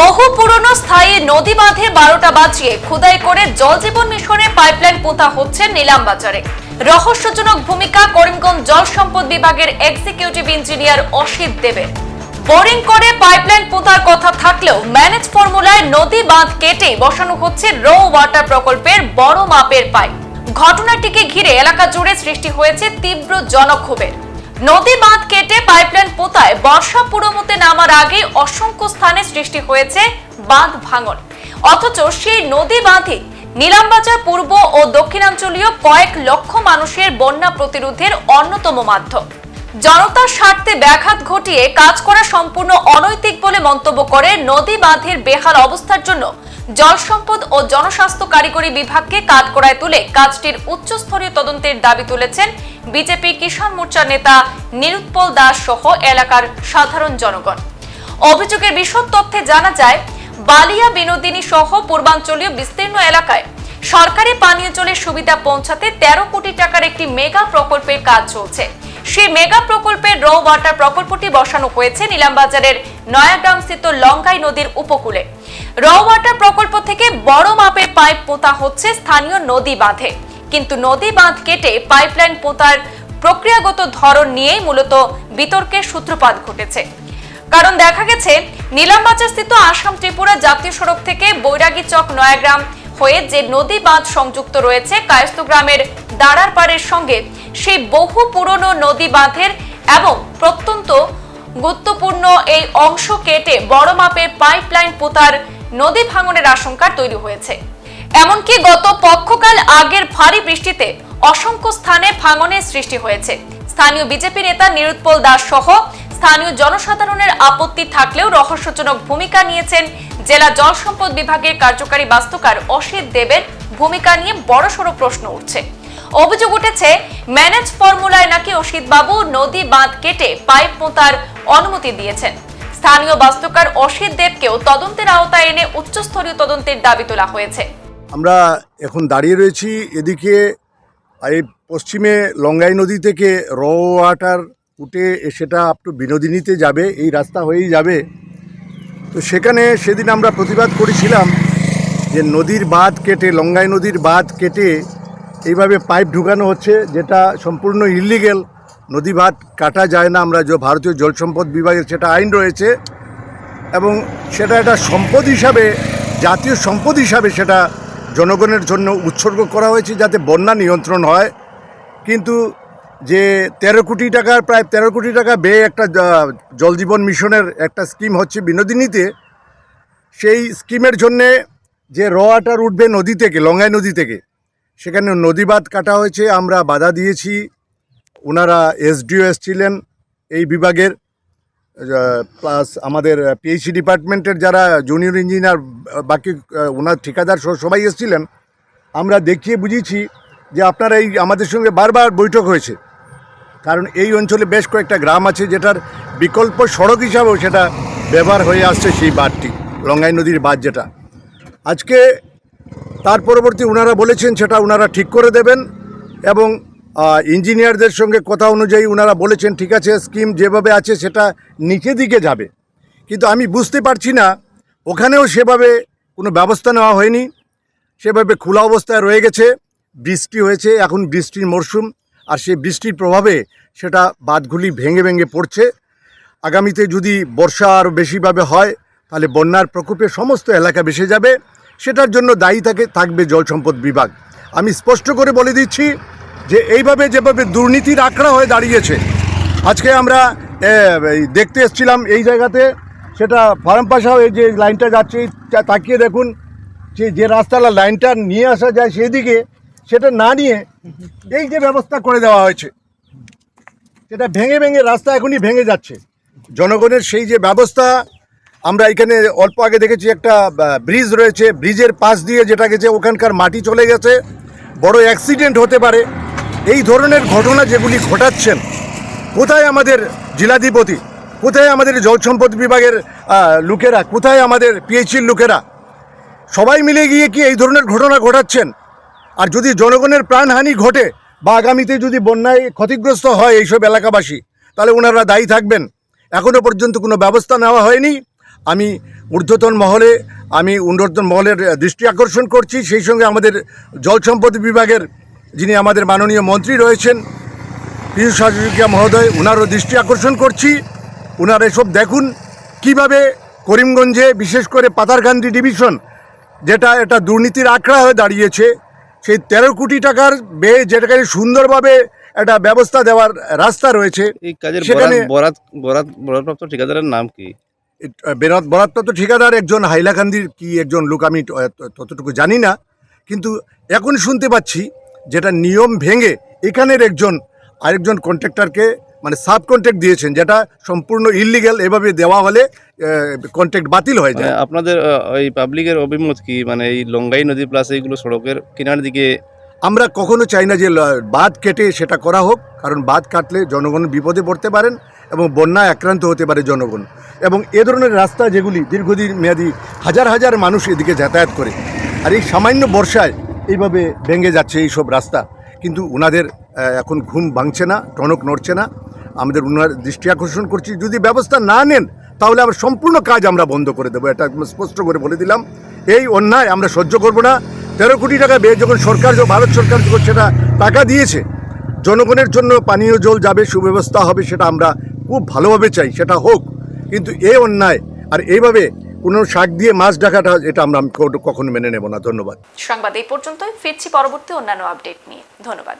বহু পুরনো স্থায়ী নদী বাঁধে বারোটা বাঁচিয়ে খুদাই করে জল জীবন মিশনের পাইপলাইন পোতা হচ্ছে নিলাম বাজারে। রহস্যজনক ভূমিকা করিমগঞ্জ জল সম্পদ বিভাগের এক্সিকিউটিভ ইঞ্জিনিয়ার অসিত দেবের। বোরিং করে পাইপলাইন পোতার কথা থাকলেও ম্যানেজ ফর্মুলায় নদী বাঁধ কেটে বসানো হচ্ছে রো ওয়াটার প্রকল্পের বড় মাপের পাইপ। ঘটনাটিকে ঘিরে এলাকা জুড়ে সৃষ্টি হয়েছে তীব্র জনক্ষোভের। নদী বাঁধ পোতায় বর্ষা পুরোমতে নামার আগে অসংখ্য স্থানে সৃষ্টি হয়েছে বাঁধ ভাঙন। অথচ সেই নদী বাঁধে নিলামবাজার পূর্ব ও দক্ষিণাঞ্চলীয় কয়েক লক্ষ মানুষের বন্যা প্রতিরোধের অন্যতম মাধ্যম। জনতার স্বার্থে ব্যাঘাত ঘটিয়ে কাজ করা সম্পূর্ণ অনৈতিক বলে মন্তব্য করে নদী বাঁধের বেহাল অবস্থার জন্য জল সম্পদ ও জনস্বাস্থ্য কারিগরি বিভাগকে কাজ কাঠগড়ায় তুলে কাজটির উচ্চস্তরীয় তদন্তের দাবি তুলেছেন বিজেপি কিষাণ মোর্চার নেতা নিরুৎপল দাস সহ এলাকার সাধারণ জনগণ। অভিযোগের বিশদ তথ্যে জানা যায়, বালিয়া বিনোদিনী সহ পূর্বাঞ্চলীয় বিস্তীর্ণ এলাকায় সরকারি পানীয় জলের সুবিধা পৌঁছাতে তেরো কোটি টাকার একটি মেগা প্রকল্পের কাজ চলছে। সেই মেগা প্রকল্পের র ওয়াটার প্রকল্পটি বসানো হয়েছে নিলামবাজারের নয়াগ্রাম স্থিত লঙ্কাই নদীর উপকূলে। র ওয়াটার প্রকল্প থেকে বড় মাপের পাইপ পোতা হচ্ছে স্থানীয় নদী বাঁধে। কিন্তু নদী বাঁধ কেটে পাইপলাইন পোতার প্রক্রিয়াগত ধরন নিয়েই মূলত বিতর্কের সূত্রপাত ঘটেছে। কারণ দেখা গেছে নীলামবাজার স্থিত আসাম ত্রিপুরা জাতীয় সড়ক থেকে বৈরাগী চক নয়াগ্রাম হয়ে যে নদী বাঁধ সংযুক্ত রয়েছে কায়স্থ গ্রামের দাঁড়ার পাড়ের সঙ্গে সেই বহু পুরনো নদী বাঁধের এবং প্রত্যন্ত গুরুত্বপূর্ণ এই অংশ কেটে বড় মাপের পাইপলাইন পোতার নদী ভাঙনের আশঙ্কা তৈরি হয়েছে। এমনকি গত পক্ষকাল আগের ভারী বৃষ্টিতে অসংখ্য স্থানে ভাঙনের সৃষ্টি হয়েছে। স্থানীয় বিজেপি নেতা নিরুৎপল দাস সহ স্থানীয় জনসাধারণের আপত্তি থাকলেও রহস্যজনক ভূমিকা নিয়েছেন জেলা জল সম্পদ বিভাগের কার্যকারী বাস্তুকার অসিত দেবের। ভূমিকা নিয়ে বড়সড় প্রশ্ন উঠছে। অভিযোগ উঠেছে, ম্যানেজ ফর্মুলায় নাকি অসিত বাবু নদী বাঁধ কেটে পাইপ পোতার অনুমতি দিয়েছেন। স্থানীয় বাস্তুকার অসিত দেবকেও তদন্তের আওতায় এনে উচ্চস্তরীয় তদন্তের দাবি তোলা হয়েছে। আমরা এখন দাঁড়িয়ে রয়েছি এদিকে, এই পশ্চিমে লঙ্গাই নদী থেকে র ওয়াটার উঠে সেটা আপ টু বিনোদিনীতে যাবে, এই রাস্তা হয়েই যাবে। তো সেখানে সেদিন আমরা প্রতিবাদ করেছিলাম যে নদীর বাঁধ কেটে, লঙ্গাই নদীর বাঁধ কেটে এইভাবে পাইপ ঢুকানো হচ্ছে, যেটা সম্পূর্ণ ইলিগেল নদী বাঁধ কাটা যায় না, আমরা যে ভারতীয় জল সম্পদ বিভাগের সেটা আইন রয়েছে এবং সেটা একটা সম্পদ হিসাবে, জাতীয় সম্পদ হিসাবে সেটা জনগণের জন্য উৎসর্গ করা হয়েছে যাতে বন্যা নিয়ন্ত্রণ হয়। কিন্তু যে তেরো কোটি টাকার প্রায় তেরো কোটি টাকা ব্যয়ে একটা জ- জল জীবন মিশনের একটা স্কিম হচ্ছে বিনোদিনীতে। সেই স্কিমের জন্যে যে র ওয়াটার উঠবে নদী থেকে, লঙ্গাই নদী থেকে, সেখানে নদীবাদ কাটা হয়েছে, আমরা বাধা দিয়েছি। ওনারা এসডিও এসছিলেন এই বিভাগের প্লাস আমাদের পিএইচি ডিপার্টমেন্টের যারা জুনিয়র ইঞ্জিনিয়ার বাকি ওনার ঠিকাদার সবাই এসেছিলেন। আমরা দেখিয়ে বুঝিয়েছি যে আপনারা এই আমাদের সঙ্গে বারবার বৈঠক হয়েছে। কারণ এই অঞ্চলে বেশ কয়েকটা গ্রাম আছে যেটার বিকল্প সড়ক হিসাবেও সেটা ব্যবহার হয়ে আসছে সেই বাঁধটি লঙ্গাই নদীর বাঁধ যেটা। আজকে তার পরবর্তী ওনারা বলেছেন সেটা ওনারা ঠিক করে দেবেন এবং ইঞ্জিনিয়ারদের সঙ্গে কথা অনুযায়ী ওনারা বলেছেন, ঠিক আছে, স্কিম যেভাবে আছে সেটা নিচে দিকে যাবে। কিন্তু আমি বুঝতে পারছি না, ওখানেও সেভাবে কোনো ব্যবস্থা নেওয়া হয়নি। সেভাবে খোলা অবস্থায় রয়ে গেছে, বৃষ্টি হয়েছে, এখন বৃষ্টির মরশুম। আর সেই বৃষ্টির প্রভাবে সেটা বাঁধগুলি ভেঙে ভেঙে পড়ছে। আগামীতে যদি বর্ষা আরও বেশিভাবে হয়, তাহলে বন্যার প্রকোপে সমস্ত এলাকা ভেসে যাবে। সেটার জন্য দায়ী থাকে, থাকবে জল সম্পদ বিভাগ। আমি স্পষ্ট করে বলে দিচ্ছি যে এইভাবে যেভাবে দুর্নীতির আখড়া হয়ে দাঁড়িয়েছে, আজকে আমরা দেখতে এসেছিলাম এই জায়গাতে, সেটা ফার্ম পাশাও এই যে লাইনটা যাচ্ছে তাকিয়ে দেখুন, যে যে রাস্তাটা লাইনটা নিয়ে আসা যায় সেই দিকে সেটা না নিয়ে এই যে ব্যবস্থা করে দেওয়া হয়েছে, সেটা ভেঙে ভেঙে রাস্তা এখনই ভেঙে যাচ্ছে। জনগণের সেই যে ব্যবস্থা, আমরা এখানে অল্প আগে দেখেছি একটা ব্রিজ রয়েছে, ব্রিজের পাশ দিয়ে যেটা গেছে, ওখানকার মাটি চলে গেছে। বড় অ্যাক্সিডেন্ট হতে পারে। এই ধরনের ঘটনা যেগুলি ঘটাচ্ছেন, কোথায় আমাদের জেলাধিপতি, কোথায় আমাদের জল সম্পদ বিভাগের লোকেরা, কোথায় আমাদের পিএইচির লোকেরা, সবাই মিলে গিয়ে কি এই ধরনের ঘটনা ঘটাচ্ছেন? আর যদি জনগণের প্রাণহানি ঘটে বা আগামীতে যদি বন্যায় ক্ষতিগ্রস্ত হয় এইসব এলাকাবাসী, তাহলে ওনারা দায়ী থাকবেন। এখনও পর্যন্ত কোনো ব্যবস্থা নেওয়া হয়নি। আমি ঊর্ধ্বতন মহলে, আমি ঊর্ধ্বতন মহলের দৃষ্টি আকর্ষণ করছি। সেই সঙ্গে আমাদের জল সম্পদ বিভাগের যিনি আমাদের মাননীয় মন্ত্রী রয়েছেন, পীযূষ হাজরিকা মহোদয় ওনারও দৃষ্টি আকর্ষণ করছি। ওনারা এসব দেখুন। কীভাবে করিমগঞ্জে বিশেষ করে পাতারকান্দি ডিভিশন, যেটা এটা দুর্নীতির আঁকড়া হয়ে দাঁড়িয়েছে সেই তেরো কোটি টাকার বে যেটাকে সুন্দরভাবে একটা ব্যবস্থা দেওয়ার রাস্তা রয়েছে। এই কাজের সেখানে বরাত বরাত বরাতপ্রাপ্ত ঠিকাদারের নাম কি? বেরাত বরাতপ্রাপ্ত ঠিকাদার একজন হাইলাকান্দির কি একজন লোক আমি ততটুকু জানি না। কিন্তু এখন শুনতে পাচ্ছি যেটা নিয়ম ভেঙে এখানের একজন আরেকজন কন্ট্রাক্টরকে মানে সাব কন্ট্রাক্ট দিয়েছেন যেটা সম্পূর্ণ ইলিগ্যাল এভাবে দেওয়া হলে কন্ট্রাক্ট বাতিল হয়ে মানে যায় আপনাদের আহ, এই পাবলিকের অভিমত কি? মানে এই লঙ্গাই নদী প্লাস এইগুলো সড়কের কিনার দিকে আমরা কখনো চাই না যে বাঁধ কেটে সেটা করা হোক কারণ বাঁধ কাটলে জনগণ বিপদে পড়তে পারেন এবং বন্যায় আক্রান্ত হতে পারে জনগণ। এবং এ ধরনের রাস্তা যেগুলি দীর্ঘদিন মেয়াদি হাজার হাজার মানুষ এদিকে যাতায়াত করে আর এই সামান্য বর্ষায় এইভাবে ভেঙে যাচ্ছে এই সব রাস্তা। কিন্তু ওনাদের এখন ঘুম ভাঙছে না টনক নড়ছে না। আমাদের ওনার দৃষ্টি আকর্ষণ করছি। যদি ব্যবস্থা না নেন, তাহলে আমরা সম্পূর্ণ কাজ আমরা বন্ধ করে দেবো। এটা স্পষ্ট করে বলে দিলাম। এই অন্যায় আমরা সহ্য করব না। তেরো কোটি টাকা ব্যয় যখন সরকার, ভারত সরকার যখন সেটা টাকা দিয়েছে, জনগণের জন্য পানীয় জল যাবে, সুব্যবস্থা হবে, সেটা আমরা খুব ভালোভাবে চাই, সেটা হোক। কিন্তু এই অন্যায় আর এইভাবে কোনো শাক দিয়ে মাছ ডাকাটা, এটা আমরা কখনো মেনে নেব না। ধন্যবাদ। সংবাদ এই পর্যন্তই। ফিরছি পরবর্তী অন্যান্য আপডেট নিয়ে। ধন্যবাদ।